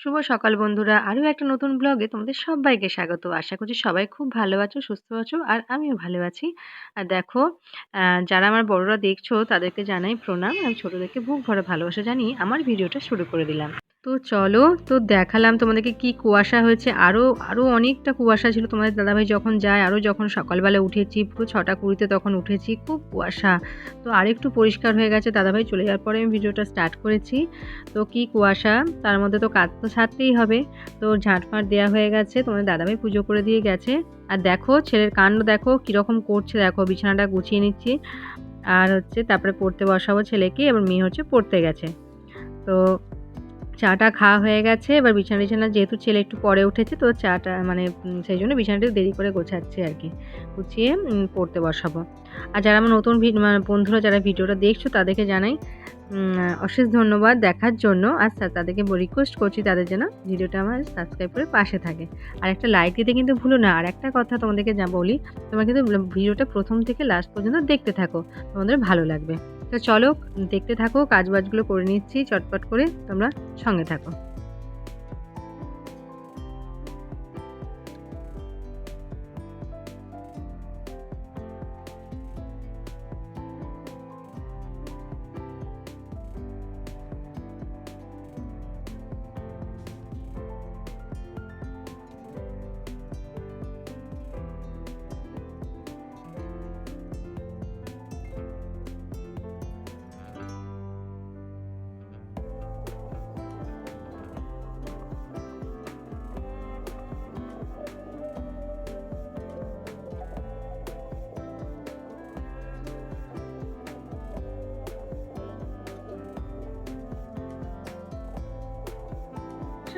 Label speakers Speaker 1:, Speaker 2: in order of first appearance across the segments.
Speaker 1: শুভ সকাল বন্ধুরা। আরও একটা নতুন ব্লগে তোমাদের সবাইকে স্বাগত। আশা করছি সবাই খুব ভালো আছো, সুস্থ আছো, আর আমিও ভালো আছি। আর দেখো যারা আমার বড়রা দেখছ, তাদেরকে জানাই প্রণাম। আমি ছোটোদেরকে বুক ভরে ভালোবাসা জানিয়ে আমার ভিডিওটা শুরু করে দিলাম। তো চলো, তো দেখালাম তোমাদেরকে কি কুয়াশা হয়েছে। আরও আরও অনেকটা কুয়াশা ছিল। তোমাদের দাদাভাই যখন যায় আরও যখন সকালবেলা উঠেছি, পুরো ছটা কুড়িতে তখন উঠেছি, খুব কুয়াশা। তো আরেকটু পরিষ্কার হয়ে গেছে, দাদাভাই চলে যাওয়ার পরে আমি ভিডিওটা স্টার্ট করেছি। তো কি কুয়াশা, তার মধ্যে তো কাজ তো ছাড়তেই হবে। তো ঝাঁটফাঁট দেওয়া হয়ে গেছে, তোমাদের দাদাভাই পুজো করে দিয়ে গেছে। আর দেখো, ছেলের কাণ্ড দেখো, কীরকম করছে। দেখো, বিছানাটা গুছিয়ে নিচ্ছি। আর হচ্ছে, তারপরে পড়তে বসাবো ছেলেকে, এবার মেয়ে হচ্ছে পড়তে গেছে। তো চাটা খাওয়া হয়ে গেছে। এবার বিছানা বিছানা যেহেতু ছেলে একটু পরে উঠেছে, তো চাটা মানে সেই জন্য বিছানাটা দেরি করে গোছাচ্ছে আর কি। গুছিয়ে পড়তে বসাবো। আর যারা আমার নতুন মানে বন্ধুরা যারা ভিডিওটা দেখছ, তাদেরকে জানাই অশেষ ধন্যবাদ দেখার জন্য। আর তাদেরকে রিকোয়েস্ট করছি তাদের যেন ভিডিওটা আমার সাবস্ক্রাইব করে পাশে থাকে। আর একটা লাইক দিতে কিন্তু ভুলো না। আর একটা কথা তোমাদেরকে যা বলি, তোমরা কিন্তু ভিডিওটা প্রথম থেকে লাস্ট পর্যন্ত দেখতে থাকো। তোমাদের ভালো লাগবে। তো চলো দেখতে থাকো কাজবাজগুলো করে নিচ্ছি চটপট করে তোমরা সঙ্গে থাকো।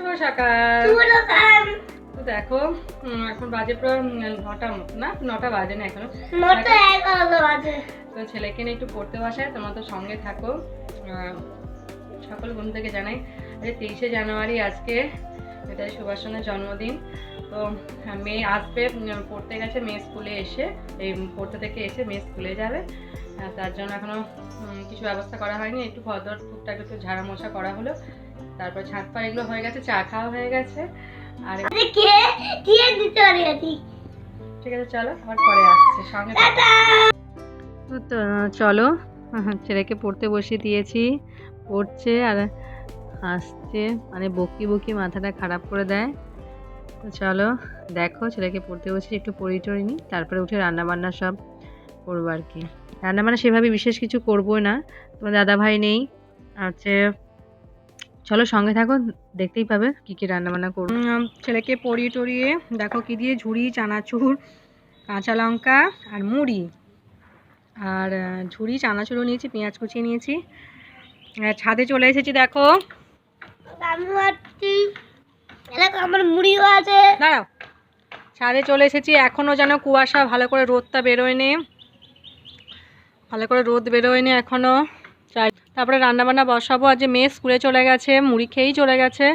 Speaker 1: শুভ সকাল। তো দেখো এখন বাজে প্রায় মতো না? নটা বাজে না
Speaker 2: এখনও।
Speaker 1: তো ছেলেকে নিয়ে একটু পড়তে বসায় তোমরা তো সঙ্গে থাকো। সকল বন্ধু থেকে জানাই আরে তেইশে জানুয়ারি আজকে এটা সুভাষচন্দ্রের জন্মদিন। তো হ্যাঁ, মেয়ে আসবে পড়তে গেছে মেয়ে স্কুলে এসে এই পড়তে থেকে এসে মেয়ে স্কুলে যাবে। তার জন্য এখনও কিছু ব্যবস্থা করা হয়নি। একটু ভদর টুকটাক একটু ঝাড়া মশা করা হলো। তারপর ছাদ পা এগুলো হয়ে গেছে চা খাওয়া হয়ে গেছে। আর
Speaker 2: আরে কে? কে দিতে পারি
Speaker 1: ঠিক আছে চলো আবার পরে আসছে সঙ্গে তো তো, চলো হ্যাঁ, ছেলেকে পড়তে বসিয়ে দিয়েছি পড়ছে আর হাসছে মানে বকি বকি মাথাটা খারাপ করে দেয়। তো চলো দেখো ছেলেকে পড়তে বসে একটু পড়ি টড়ি নিই তারপরে উঠে রান্না বান্না সব করব আর কি। রান্নাবান্না সেভাবে বিশেষ কিছু করব না তোমার দাদা ভাই নেই আর হচ্ছে চলো সঙ্গে থাকো দেখতেই পাবে কি কি রান্না বান্না করব ছেলেকে পরিয়ে টড়িয়ে দেখো কি দিয়ে ঝুড়ি চানাচুর কাঁচা লঙ্কা আর মুড়ি। আর ঝুড়ি চানাচুরও নিয়েছি পেঁয়াজ কুচিয়ে নিয়েছি। আর ছাদে চলে এসেছি দেখো।
Speaker 2: আমার মুড়িও আছে।
Speaker 1: দাঁড়াও। ছাদে চলে এসেছি এখনও যেন কুয়াশা ভালো করে রোদটা বেরোয়নি। ভালো করে রোদ বেরোয়নি এখনও তারপরে রান্নাবান্না বসাবো। আজ যে মেয়ে স্কুলে চলে গেছে মুড়ি খেয়েই চলে গেছে।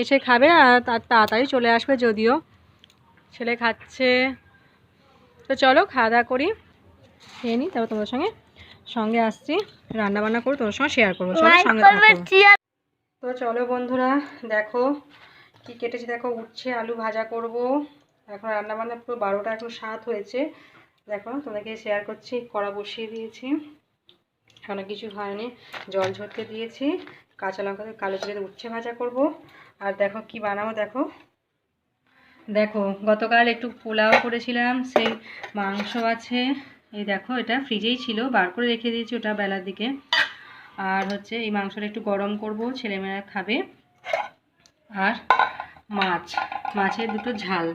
Speaker 1: এসে খাবে আর তার তাড়াতাড়ি চলে আসবে যদিও। ছেলে খাচ্ছে। তো চলো খাওয়া দাওয়া করি। খেয়ে নিই তারপর তোমাদের সঙ্গে সঙ্গে আসছি। রান্নাবান্না করে তোমার সঙ্গে শেয়ার করব। চলো সঙ্গে তো চলো বন্ধুরা দেখো কি কেটেছি। দেখো উঠছে আলু ভাজা করব। এখন রান্না বান্না পুরো বারোটা এখন সাত হয়েছে। দেখো তোমাদেরকে শেয়ার করছি কড়া বসিয়ে দিয়েছি। এখনও কিছু হয়নি। জল ঝরতে দিয়েছি। কাঁচা লঙ্কা কালো জিরে উচ্ছে ভাজা করব। আর দেখো কি বানাবো দেখো। দেখো, গতকাল একটু পোলাও করেছিলাম, সেই মাংস আছে। এই দেখো, এটা ফ্রিজেই ছিল, বার করে রেখে দিয়েছি ওটা বেলার দিকে। আর হচ্ছে এই মাংসটা একটু গরম করব, ছেলেমেয়েরা খাবে। আর মাছ, মাছের দুটো ঝাল।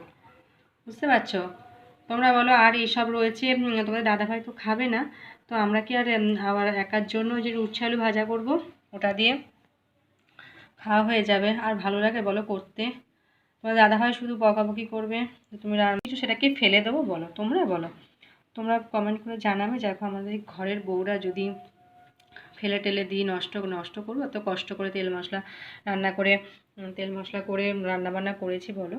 Speaker 1: বুঝতে পারছ? তোমরা বলো, আর এইসব রয়েছে তোমাদের দাদাভাই তো খাবে না। তো আমরা কি আর আবার একার জন্য যে উচ্ছে আলু ভাজা করব? ওটা দিয়ে খাওয়া হয়ে যাবে। আর ভালো লাগে বলো করতে। তোমার দাদাভাই শুধু বকাবকি করবে। তুমি কিছু সেটাকে ফেলে দেবো, বলো। তোমরা বলো। তোমরা কমেন্ট করে জানাবে দেখো আমাদের ঘরের বউরা যদি ফেলে টেলে দিই, নষ্ট নষ্ট করব, এত কষ্ট করে তেল মশলা রান্না করে তেল মশলা করে রান্না বান্না করেছি, বলো।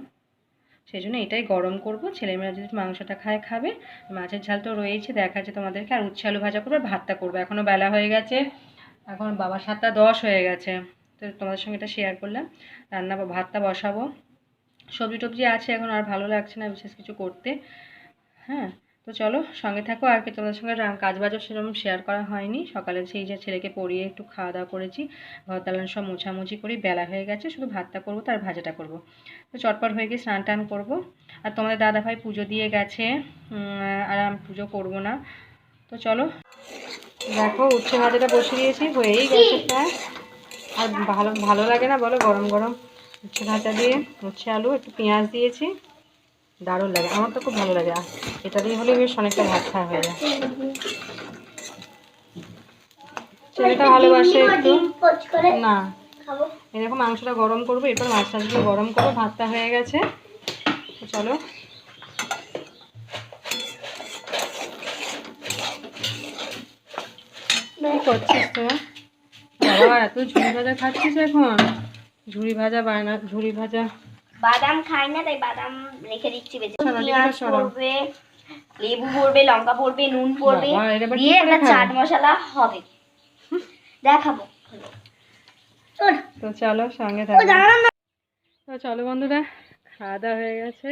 Speaker 1: সেই জন্য এটাই গরম করব। ছেলেমেয়েরা যদি মাংসটা খায়, খাবে। মাছের ঝাল তো রয়েছে দেখা যাচ্ছে তোমাদেরকে। আর উচ্ছে আলু ভাজা করব, আর ভাতটা করব। এখনও বেলা হয়ে গেছে। এখন বাবা সাতটা দশ হয়ে গেছে। তো তোমাদের সঙ্গে এটা শেয়ার করলাম। রান্না ভাতটা বসাবো। সবজি টবজি আছে এখন, আর ভালো লাগছে না বিশেষ কিছু করতে। হ্যাঁ। তো চলো সঙ্গে থাকো, আর কি তোমাদের সঙ্গে কাজ বাজও সেরকম শেয়ার করা হয়নি। সকালে সেই যে ছেলেকে পড়িয়ে একটু খাওয়া দাওয়া করেছি, ঘর দালান সব মোছামুছি করি, বেলা হয়ে গেছে, শুধু ভাতটা করব, তার ভাজাটা করব। তো চটপট হয়ে গিয়ে স্নান টান করব। আর তোমাদের দাদা ভাই পুজো দিয়ে গেছে আর আমি পুজো করব না। তো চলো। দেখো, উচ্ছে ভাজাটা বসিয়ে দিয়েছি, হয়েই গেছে প্রায়। আর ভালো ভালো লাগে না বলো, গরম গরম উচ্ছে ভাজা দিয়ে, উচ্ছে আলু, একটু পেঁয়াজ দিয়েছি। দারুণ লাগে। আমার তো খুব ভালো লাগে। এটা দিয়ে হলে বেশ অনেকটা ভাত খাওয়া হয়ে যায়। ছেলেটা ভালোবাসে একটু। না। এরকম মাংসটা গরম করব, এরপর মাছ টাছগুলো গরম করব, ভাতটা হয়ে গেছে। চলো। করছিস তো বাবা, এত ঝুড়ি ভাজা খাচ্ছিস এখন? ঝুড়ি ভাজা বায়না ঝুড়ি ভাজা
Speaker 2: বাদাম খাই না তাই বাদাম রেখে দিচ্ছি বেশি পেঁয়াজ পড়বে লেবু পড়বে লঙ্কা পড়বে নুন পড়বে দিয়ে একটা চাট মশলা হবে। দেখাবো।
Speaker 1: তো চলো সঙ্গে থাকো। তো চলো বন্ধুরা খাওয়া দাওয়া হয়ে গেছে।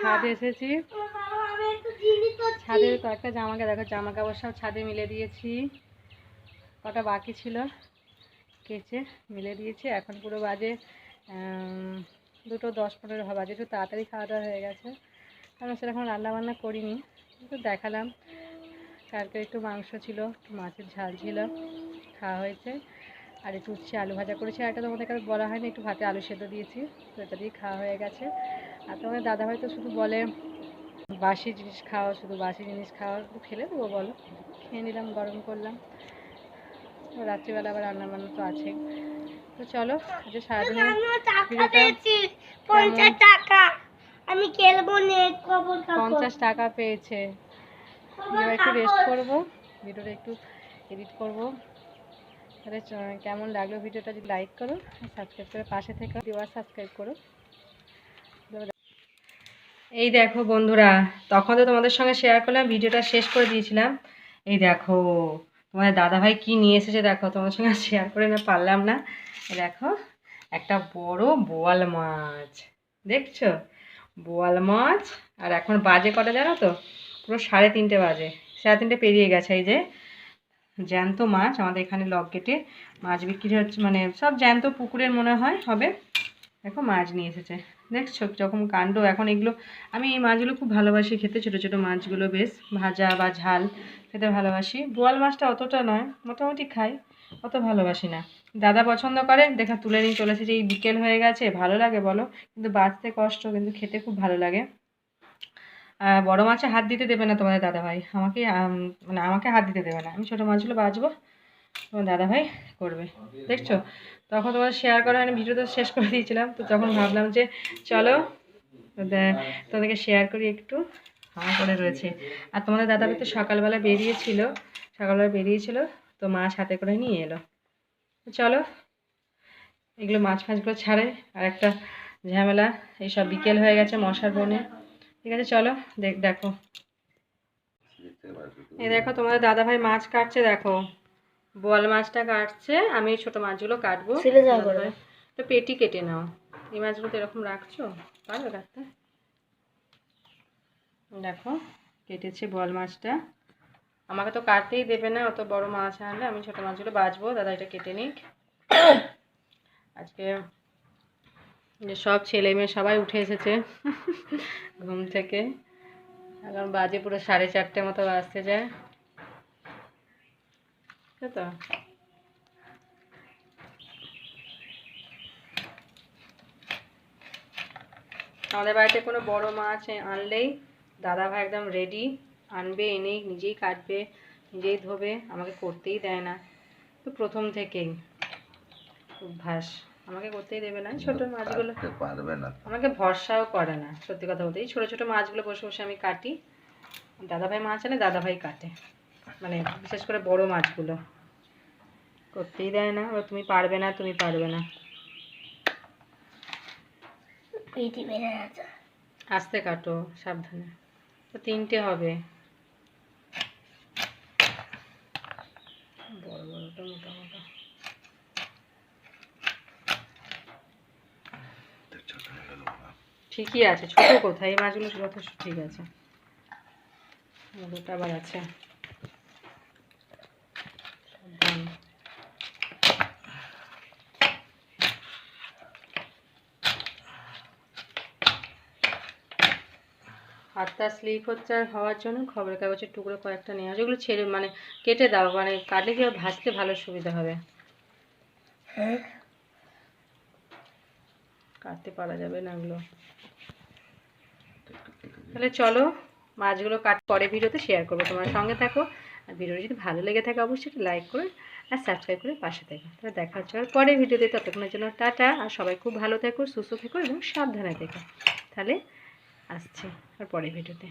Speaker 1: ছাদে এসেছি।
Speaker 2: আমি তো
Speaker 1: ছাদে কয়েকটা জামাকে দেখো জামা কাপড় সব ছাদে মিলে দিয়েছি। কটা বাকি ছিল কেচে মিলে দিয়েছি। এখন পুরো বাজে দুটো দশ পনেরো হবে একটু তাড়াতাড়ি খাওয়া দাওয়া হয়ে গেছে। কারণ সেরকম রান্না বান্না করিনি, একটু দেখালাম। কালকে একটু মাংস ছিল, একটু মাছের ঝাল ছিল, খাওয়া হয়েছে। আর একটু উচ্ছে আলু ভাজা করেছি, আর একটা তোমাদের কাছে বলা হয়নি, একটু ভাতে আলু সেদ্ধ দিয়েছি, তো এটা দিয়ে খাওয়া হয়ে গেছে। আর তোমাদের দাদা হয়তো শুধু বলে, বাসি জিনিস খাওয়া শুধু বাসি জিনিস খাওয়া ফেলে দেবো বলো। খেয়ে নিলাম, গরম করলাম। রাত্রিবেলা আবার রান্না বান্না তো আছে তো চলো সারাদিনে
Speaker 2: পঞ্চাশ টাকা। আমি খেলব
Speaker 1: পঞ্চাশ টাকা পেয়েছে। এবার একটু রেস্ট করব ভিডিওটা একটু এডিট করব। তাহলে কেমন লাগল ভিডিওটা যদি লাইক করো সাবস্ক্রাইব করে পাশে থেকে দেওয়ার সাবস্ক্রাইব করো। এই দেখো বন্ধুরা তখন তো তোমাদের সঙ্গে শেয়ার করলাম ভিডিওটা শেষ করে দিয়েছিলাম। এই দেখো তোমাদের দাদাভাই কি নিয়ে এসেছে দেখো তোমার সঙ্গে শেয়ার করে না, পারলাম না। দেখো, একটা বড় বোয়াল মাছ, দেখছ? বোয়াল মাছ, আর এখন বাজে কটা জানো তো? পুরো সাড়ে তিনটে বাজে, সাড়ে তিনটে পেরিয়ে গেছে এই যে। জ্যান্ত মাছ, আমাদের এখানে লক গেটে মাছ বিক্রি হচ্ছে মানে সব জ্যান্ত পুকুরের মনে হয়, হবে। দেখো মাছ নিয়ে এসেছে। দেখছ যখন কাণ্ড? এখন এগুলো, আমি এই মাছগুলো খুব ভালোবাসি খেতে, ছোটো ছোটো মাছগুলো বেশ। ভাজা বা ঝাল খেতে ভালোবাসি। বোয়াল মাছটা অতটা নয়, মোটামুটি খাই, অত ভালোবাসি না। দাদা পছন্দ করে, দেখা তুলে নিয়ে চলে এসেছে, এই বিকেল হয়ে গেছে, ভালো লাগে বলো। কিন্তু বাঁচতে কষ্ট, কিন্তু খেতে খুব ভালো লাগে। বড় মাছে হাত দিতে দেবে না তোমাদের দাদাভাই। আমাকে মানে আমাকে হাত দিতে দেবে না। আমি ছোটো মাছগুলো বাছবো তোমার দাদাভাই করবে। দেখছ? তখন তোমার শেয়ার করা হয়নি ভিডিও তো শেষ করে দিয়েছিলাম। তো তখন ভাবলাম যে চলো তোমাদেরকে শেয়ার করি একটু। হাঁ করে রয়েছে। আর তোমাদের দাদাভাই তো সকালবেলা বেরিয়েছিল সকালবেলা বেরিয়েছিল, তো মাছ হাতে করে নিয়ে এলো। চলো, এগুলো মাছ ফাছগুলো ছাড়ে, আর একটা ঝামেলা এইসব বিকেল হয়ে গেছে মশার বনে। ঠিক আছে, চলো, দেখ, দেখো। এই দেখো, তোমাদের দাদাভাই মাছ কাটছে, দেখো। বোয়াল মাছটা কাটছে আমি ছোটো মাছগুলো কাটবো। তো পেটি কেটে নাও। এই মাছগুলো তো এরকম রাখছো? পারবে কাটতে? দেখো কেটেছে বোয়াল মাছটা। আমাকে তো কাটতেই দেবে না অত বড় মাছ আনলে আমি ছোটো মাছগুলো বাঁচবো। দাদা এটা কেটে নিক। আজকে যে সব ছেলে মেয়ে সবাই উঠে এসেছে ঘুম থেকে। এখন বাজে পুরো সাড়ে চারটে মতো বাজতে যায়। তো আমাদের বাড়িতে কোনো বড় মাছ আনলেই দাদা ভাই একদম রেডি আনবে এনেই নিজেই কাটবে নিজেই ধোবে আমাকে করতেই দেয় না। তো প্রথম থেকেই অভ্যাস। আমাকে করতেই দেবে না। ছোট মাছগুলো
Speaker 3: কাটতে পারবে না।
Speaker 1: আমাকে ভরসাও করে না সত্যি কথা বলতে। এই ছোটো ছোটো মাছগুলো বসে বসে আমি কাটি। দাদাভাই মাছ আনে দাদাভাই কাটে। মানে বিশেষ করে বড় মাছগুলো। করতেই দেয় না ও তুমি পারবে না তুমি পারবে না। আস্তে কাটো সাবধানে। তো তিনটে হবে। বড় বড়টা মোটা ঠিকই আছে ছোট কোথায়? এই মাছগুলো যথেষ্ট ঠিক আছে। আবার আছে। হাতটা স্লিপ হচ্ছে আর হওয়ার জন্য খবরের কাগজের টুকরো কয়েকটা নিয়ে আসে। ওগুলো ছেড়ে মানে কেটে দাও মানে কাটলে কি ভাজতে ভালো সুবিধা হবে।
Speaker 2: হ্যাঁ।
Speaker 1: কাটতে পারা যাবে না ওগুলো তাহলে চলো মাছগুলো কাট পরে ভিডিওতে শেয়ার করব। তোমার সঙ্গে থাকো। আর ভিডিও যদি ভালো লেগে থাকে অবশ্যই একটু লাইক করে আর সাবস্ক্রাইব করে পাশে থাকো। তাহলে দেখা হচ্ছে আর পরের ভিডিওতে। ততক্ষণের জন্য টাটা। আর সবাই খুব ভালো থেকো সুস্থ থেকো এবং সাবধানে থেকো। তাহলে আসছি। আর পরের ভিডিওতে।